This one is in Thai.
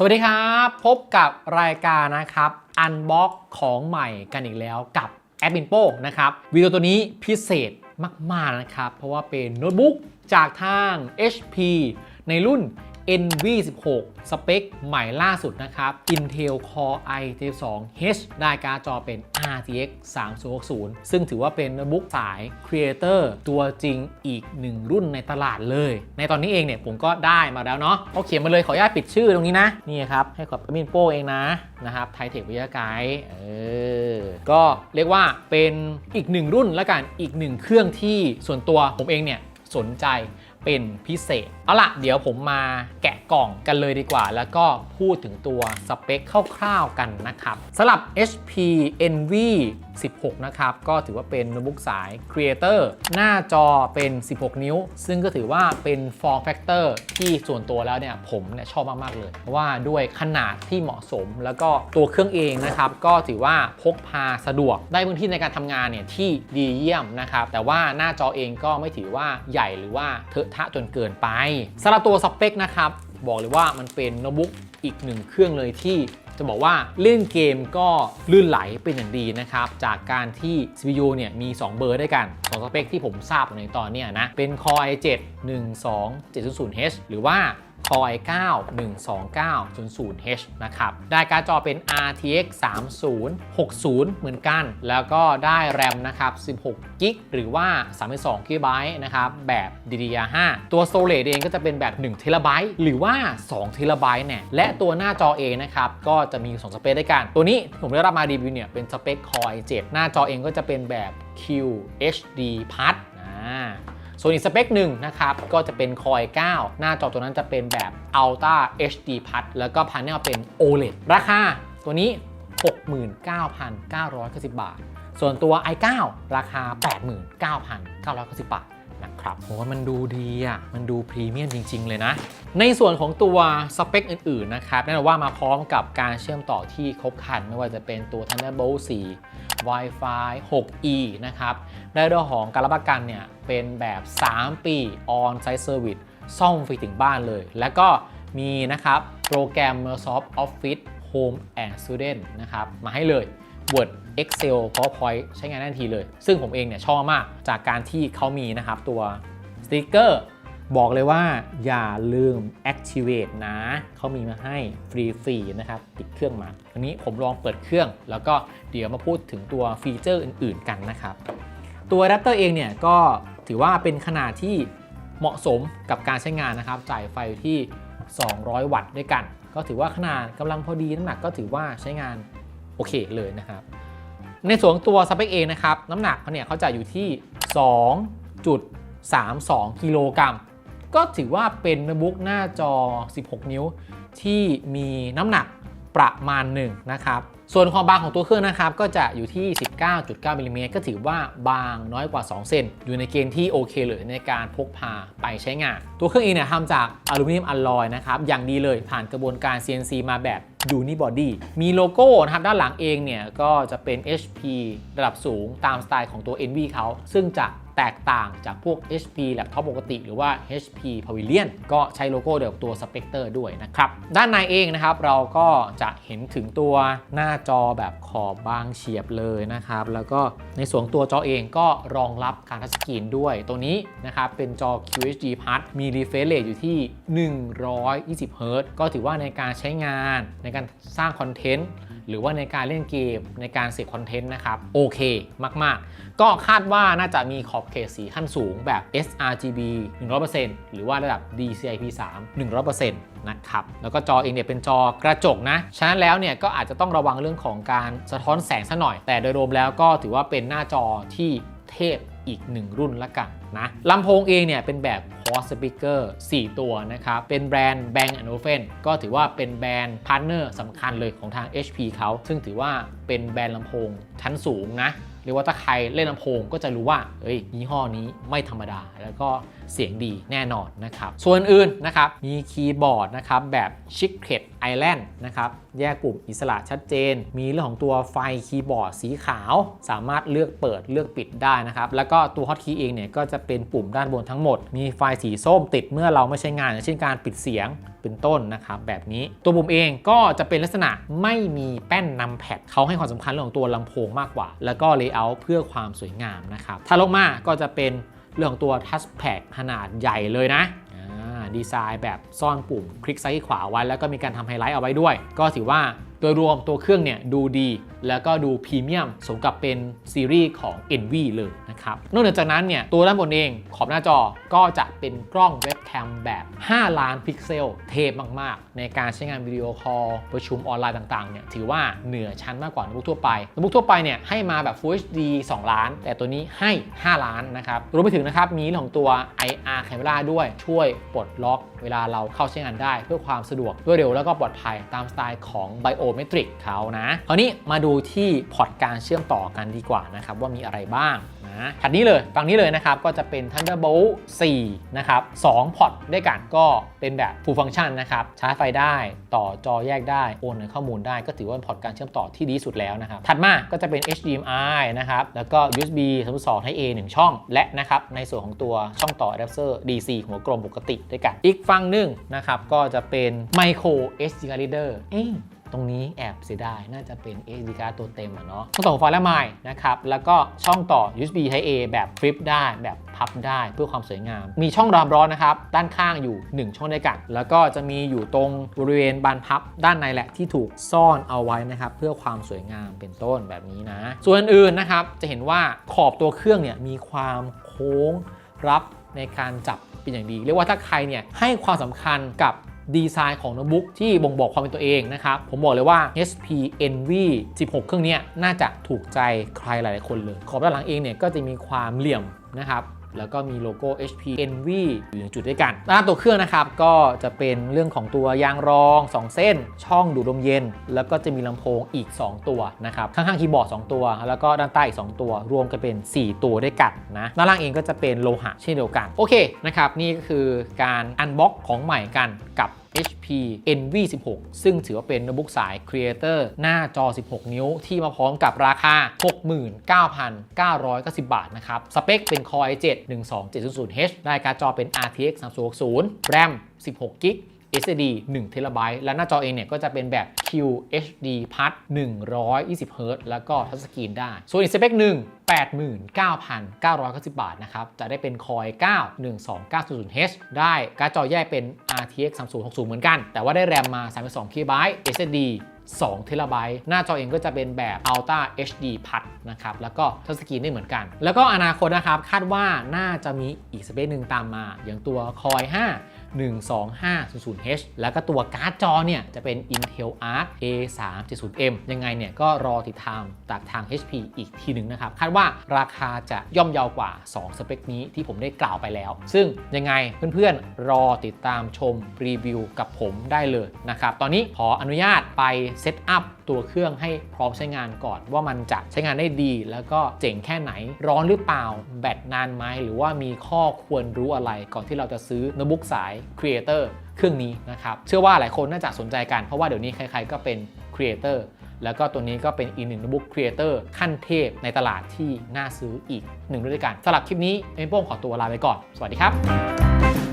สวัสดีครับ พบกับรายการนะครับอันบ็อกของใหม่กันอีกแล้วกับแอปอินโป้นะครับวิดีโอตัวนี้พิเศษมาก ๆ นะครับ เพราะว่าเป็นโน้ตบุ๊กจากทาง HP ในรุ่น NV16 สเปคใหม่ล่าสุดนะครับ Intel Core i32H ได้การ์ดจอเป็น RTX 3060 ซึ่งถือว่าเป็นโน้ตบุ๊กสาย Creator ตัวจริงอีกหนึ่งรุ่นในตลาดเลย ในตอนนี้เองเนี่ยผมก็ได้มาแล้วเนาะเขาเขียนมาเลยขออนุญาตปิดชื่อตรงนี้นะ นี่ครับ ให้กับมินโป้เองนะนะครับไทเทควิทยาไกด์เออ ก็เรียกว่าเป็นอีกหนึ่งรุ่นและกันอีกหนึ่งเครื่องที่ส่วนตัวผมเองเนี่ยสนใจ เป็นพิเศษ เอาละเดี๋ยวผมมาแกะกล่องกันเลยดีกว่า แล้วก็พูดถึงตัวสเปคคร่าวๆกันนะครับสำหรับ HP Envy 16 นะครับ ก็ถือว่าเป็นโน้ตบุ๊กสาย Creator หน้าจอเป็น 16 นิ้ว ซึ่งก็ถือว่าเป็น form factor ที่ส่วนตัวแล้วเนี่ยผมเนี่ยชอบมาก ๆ เลย เพราะว่าด้วยขนาดที่เหมาะสมแล้วก็ตัวเครื่องเองนะครับ ก็ถือว่าพกพาสะดวกได้พื้นที่ในการทำงานเนี่ยที่ดีเยี่ยมนะครับ แต่ว่าหน้าจอเองก็ไม่ถือว่าใหญ่หรือว่าเถอะทะจนเกินไปสำหรับตัวสเปคนะครับบอกเลยว่ามันเป็นโน้ตบุ๊กอีกหนึ่งเครื่องเลยที่ จะบอกว่าเล่นเกมก็ลื่นไหลเป็นอย่างดีนะครับ จากการที่ CPU เนี่ยมี 2 เบอร์ด้วยกันสองสเปคที่ผมทราบในตอนนี้นะ เป็น Core i7 12700H หรือว่า Core i9 12900H นะครับ ได้การ์ดจอเป็น RTX 3060 เหมือนกัน แล้วก็ได้แรมนะครับ 16กิกหรือว่า 32กิกไบต์นะครับ แบบ DDR5 ตัว Storage เองก็จะเป็นแบบ1เทราไบต์หรือว่า2เทราไบต์เนี่ย และตัวหน้าจอเองนะครับ ก็จะมี2สเปคด้วยกัน ตัวนี้ผมได้รับมารีวิวเนี่ย เป็นสเปค Core i7 หน้าจอเองก็จะเป็นแบบ QHD Plus ส่วนอีกสเปคหนึ่งนะครับ ก็จะเป็นคอย 9 หน้าจอตัวนั้นจะเป็นแบบ Ultra HD Plus แล้วก็พาเนลเป็น OLED ราคาตัวนี้ 69,990 บาท ส่วนตัว i9 ราคา 89,990 บาท นะครับโหมันดูดีอะ มันดูพรีเมียมจริง ๆ เลยนะ ในส่วนของตัวสเปคอื่น ๆ นะครับแน่นอนว่ามาพร้อมกับการเชื่อมต่อที่ครบครัน ไม่ว่าจะเป็นตัว Thunderbolt 4 Wi-Fi 6E นะครับ ได้เรื่องของการรับประกันเนี่ย เป็นแบบ 3 ปี on-site service ซ่อมฟรีถึงบ้านเลย แล้วก็มีนะครับโปรแกรม Microsoft Office Home and Student นะครับ มาให้เลย Word Excel PowerPoint ใช้งานได้ทันทีเลย ซึ่งผมเองเนี่ยชอบมากจากการที่เขามีนะครับตัวสติกเกอร์บอกเลยว่าอย่าลืม activate นะ เขามีมาให้ฟรีๆนะครับ ติดเครื่องมาอันนี้ผมลองเปิดเครื่อง แล้วก็เดี๋ยวมาพูดถึงตัวฟีเจอร์อื่นๆกันนะครับ ตัวอะแดปเตอร์เองเนี่ยก็ถือว่าเป็นขนาดที่เหมาะสมกับการใช้งานนะครับ จ่ายไฟที่ 200 วัตต์ด้วยกัน ก็ถือว่าขนาดกำลังพอดีน้ำหนักก็ถือว่าใช้งานโอเคเลยนะครับ ในส่วนตัวสเปคเองนะครับ น้ำหนักเขาเนี่ยเขาจะอยู่ที่ 2.32 กิโลกรัม ก็ถือว่าเป็นโน้ตบุ๊กหน้าจอ 16 นิ้ว ที่มีน้ำหนักประมาณหนึ่งนะครับ ส่วนความบางของตัวเครื่องนะครับ ก็จะอยู่ที่ 19.9มิลลิเมตรก็ถือว่าบางน้อยกว่า 2 เซนอยู่ในเกณฑ์ที่โอเคเลยในการพกพาไปใช้งาน ตัวเครื่องเองเนี่ยทำจากอลูมิเนียมอลลอยนะครับอย่างดีเลยผ่านกระบวนการ CNC มาแบบ Unibody มีโลโก้นะครับด้านหลังเองเนี่ยก็จะเป็น HP ระดับสูงตามสไตล์ของตัว NV เขาซึ่งจะ แตกต่างจากพวก HP แล็ปท็อปปกติ หรือว่า HP Pavilion ก็ใช้โลโก้เดียวกับตัว Spectre ด้วยนะครับ ด้านในเองนะครับเราก็จะเห็นถึงตัวหน้าจอแบบขอบบางเฉียบเลยนะครับ แล้วก็ในส่วนตัวจอเองก็รองรับการทัชสกรีนด้วยตัวนี้นะครับเป็นจอ QHD Plus มี refresh rate อยู่ที่ 120 Hz ก็ถือว่าในการใช้งานในการสร้างคอนเทนต์ หรือว่าในการเล่นเกมในการเสพคอนเทนต์นะครับโอเคมาก ๆ ก็คาดว่าน่าจะมีขอบเขตสีขั้นสูงแบบ sRGB 100%หรือว่าระดับ DCI-P3 100%นะครับแล้วก็จอเองเนี่ยเป็นจอกระจกนะ ฉะนั้นแล้วเนี่ยก็อาจจะต้องระวังเรื่องของการสะท้อนแสงซะหน่อย แต่โดยรวมแล้วก็ถือว่าเป็นหน้าจอที่เทพอีกหนึ่งรุ่นละกันนะลำโพงเองเนี่ยเป็นแบบ Quad Speaker 4 ตัวนะครับ เป็นแบรนด์ Bang Olufsen ก็ถือว่าเป็นแบรนด์พาร์ทเนอร์สำคัญเลยของทาง HP เขาซึ่งถือว่าเป็นแบรนด์ลำโพงชั้นสูงนะเรียกว่าถ้าใครเล่นลำโพงก็จะรู้ว่า เอ้ยยี่ห้อนี้ไม่ธรรมดา แล้วก็เสียงดีแน่นอนนะครับ ส่วนอื่นนะครับ มีคีย์บอร์ดนะครับแบบชิคเ e ต Island นะครับแยกปุ่มอิสระชัดเจน มีเรื่องของตัวไฟคีย์บอร์ดสีขาว สามารถเลือกเปิดเลือกปิดได้นะครับแล้วก็ตัวฮอตคีย์เองเนี่ยก็จะเป็นปุ่มด้านบนทั้งหมด มีไฟสีส้มติดเมื่อเราไม่ใช้งานเช่นการปิดเสียงเป็นต้นนะครับแบบนี้ตัวปุ่มเองก็จะเป็นลักษณะไม่มีแป้นนำแพดเขาให้ความสำคัญเรื่องของตัวลำโพงมากกว่า แล้วก็เลเยอร์เพื่อความสวยงามนะครับถ้าลงมาก็จะเป็นเรื่องของตัวทัชแพดขนาดใหญ่เลยนะ ดีไซน์แบบซ่อนปุ่ม คลิกซ้ายขวาไว้ แล้วก็มีการทำไฮไลท์เอาไว้ด้วย ก็ถือว่าโดยรวมตัวเครื่องเนี่ยดูดี แล้วก็ดูพรีเมียมสมกับเป็นซีรีส์ของ NV เลยนะครับ นอกจากนั้นเนี่ยตัวด้านบนเองขอบหน้าจอก็จะเป็นกล้องเว็บ แคมแบบ 5 ล้านพิกเซล เทพมาก ๆ ในการใช้งานวิดีโอคอลประชุมออนไลน์ต่าง ๆ เนี่ย ถือว่าเหนือชั้นมากกว่าโน้ตบุ๊กทั่วไป โน้ตบุ๊กทั่วไปเนี่ย ให้มาแบบ Full HD 2 ล้าน แต่ตัวนี้ให้ 5 ล้านนะครับ รวมไปถึงนะครับ มีของตัว IR Camera ด้วย ช่วยปลดล็อกเวลาเราเข้าใช้งานได้ เพื่อความสะดวกรวดเร็วแล้วก็ปลอดภัยตามสไตล์ของ Biometric เขานะ คราวนี้มาดูที่พอร์ตการเชื่อมต่อกันดีกว่านะครับว่ามีอะไรบ้าง ถัดนี้เลยฝั่งนี้เลยนะครับ ก็จะเป็น Thunderbolt 4 นะครับ2พอร์ตด้วยกันก็เป็นแบบ full function นะครับชาร์จไฟได้ต่อจอแยกได้โอนข้อมูลได้ก็ถือว่าเป็นพอร์ตการเชื่อมต่อที่ดีสุดแล้วนะครับถัดมาก็จะเป็น HDMI นะครับแล้วก็ USB 3.2ให้ A 1 ช่อง และนะครับในส่วนของตัวช่องต่อ adapter DC หัวกลมปกติด้วยกัน อีกฝั่งหนึ่งนะครับก็จะเป็น Micro SD card reader เอ๊ะ ตรงนี้แอบเสียดายน่าจะเป็น SD card ตัวเต็มอะเนาะช่องต่อไฟและไมค์นะครับ แล้วก็ช่องต่อ USB Type A แบบฟลิปได้แบบพับได้เพื่อความสวยงาม มีช่องรามร้อนนะครับ ด้านข้างอยู่ 1 ช่องด้วยกัน แล้วก็จะมีอยู่ตรงบริเวณบานพับด้านในแหละที่ถูกซ่อนเอาไว้นะครับ เพื่อความสวยงามเป็นต้นแบบนี้นะ ส่วนอื่นนะครับจะเห็นว่าขอบตัวเครื่องเนี่ยมีความโค้งรับในการจับเป็นอย่างดี เรียกว่าถ้าใครเนี่ยให้ความสำคัญกับ ดีไซน์ของโน้ตบุ๊กที่บ่งบอกความเป็นตัวเองนะครับ ผมบอกเลยว่า HP Envy 16 เครื่องนี้น่าจะถูกใจใครหลายๆคนเลย ขอบด้านหลังเองเนี่ยก็จะมีความเหลี่ยม นะครับแล้วก็มีโลโก้ HP Envy อยู่ในจุดด้วยกันด้านตัวเครื่องนะครับ ก็จะเป็นเรื่องของตัวยางรอง 2 เส้น ช่องดูดลมเย็น แล้วก็จะมีลำโพงอีก 2 ตัวนะครับ ข้างๆคีย์บอร์ด 2 ตัว แล้วก็ด้านใต้อีก 2 ตัว รวมกันเป็น 4 ตัวด้วยกันนะด้านล่างเองก็จะเป็นโลหะเช่นเดียวกัน โอเคนะครับ นี่ก็คือการอันบ็อกของใหม่กันกับ HP Envy 16 ซึ่งถือว่าเป็นโน้ตบุ๊กสาย Creator หน้าจอ 16 นิ้ว ที่มาพร้อมกับราคา 69,990 บาทนะครับ สเปคเป็น Core i7 12700H ได้การ์ดจอเป็น RTX 3060 RAM 16 GB SSD 1 t b และหน้าจอเองเนี่ยก็จะเป็นแบบ QHD Plus 120 Hz แล้วก็ทัชสกรีนได้ ส่วนอีกสเปคหนึ่ง89,990 บาทนะครับ จะได้เป็น Core i9 12900H ได้การ์ดจอแยกเป็น RTX 3060 เหมือนกัน แต่ว่าได้แรมมา 32 GB SSD 2เทราไบต์หน้าจอเองก็จะเป็นแบบ Ultra HD Plus นะครับ แล้วก็ทัชสกรีนได้เหมือนกัน แล้วก็อนาคตนะครับ คาดว่าน่าจะมีอีกสเปคหนึ่งตามมา อย่างตัว Core i5 12500H แล้วก็ตัวการ์ดจอเนี่ยจะเป็น Intel Arc A370M ยังไงเนี่ยก็รอติดตามจากทาง HP อีกทีหนึ่งนะครับ คาดว่าราคาจะย่อมเยาวกว่า 2 สเปคนี้ที่ผมได้กล่าวไปแล้ว ซึ่งยังไงเพื่อนๆ รอติดตามชมรีวิวกับผมได้เลยนะครับ ตอนนี้ขออนุญาตไปเซตอัพ ตัวเครื่องให้พร้อมใช้งานก่อน ว่ามันจะใช้งานได้ดี แล้วก็เจ๋งแค่ไหน ร้อนหรือเปล่า แบตนานไหมหรือว่ามีข้อควรรู้อะไร ก่อนที่เราจะซื้อโน้ตบุ๊กสาย Creator เครื่องนี้นะครับ เชื่อว่าหลายคนน่าจะสนใจกัน เพราะว่าเดี๋ยวนี้ใครๆก็เป็น Creator แล้วก็ตัวนี้ก็เป็นอีกหนึ่งโน้ตบุ๊กครีเอเตอร์ขั้นเทพในตลาดที่น่าซื้ออีกหนึ่งด้วยกันสำหรับคลิปนี้เอ็มโป้งขอตัวลาไปก่อน สวัสดีครับ